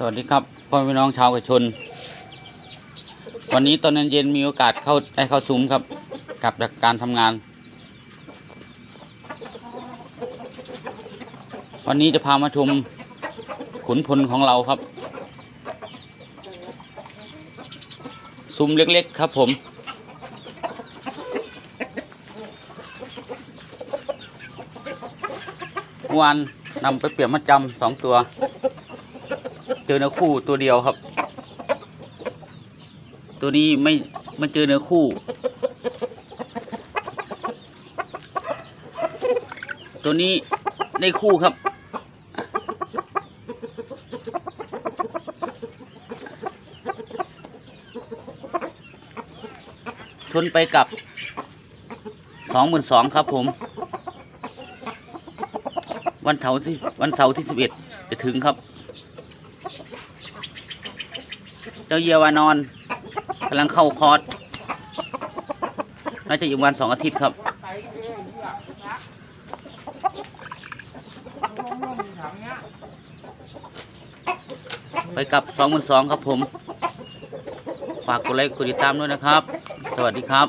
สวัสดีครับพ่อพี่น้องชาวกระชน วันนี้ตอนเย็นมีโอกาสเข้าได้เข้าซุ้มครับกับจากการทำงาน วันนี้จะพามาชมขุนพลของเราครับ ซุ้มเล็กๆครับผมเมื่อวานนำไปเปรียบมัดจำสองตัว เจอเนื้อคู่ตัวเดียวครับ ตัวนี้ไม่ไม่เจอเนื้อคู่ ตัวนี้ได้คู่ครับ ชนไปกับสองหมื่นสองครับผม วันเสาร์ที่วันเสาร์ที่สิบเอ็ดจะถึงครับ เจ้าเยียวานอนกำลังเข้าคอร์สน่าจะอีกวันสองอาทิตย์ครับ ไปกับสองหมื่นสองครับผม ฝากกดไลค์กดติดตามด้วยนะครับ สวัสดีครับ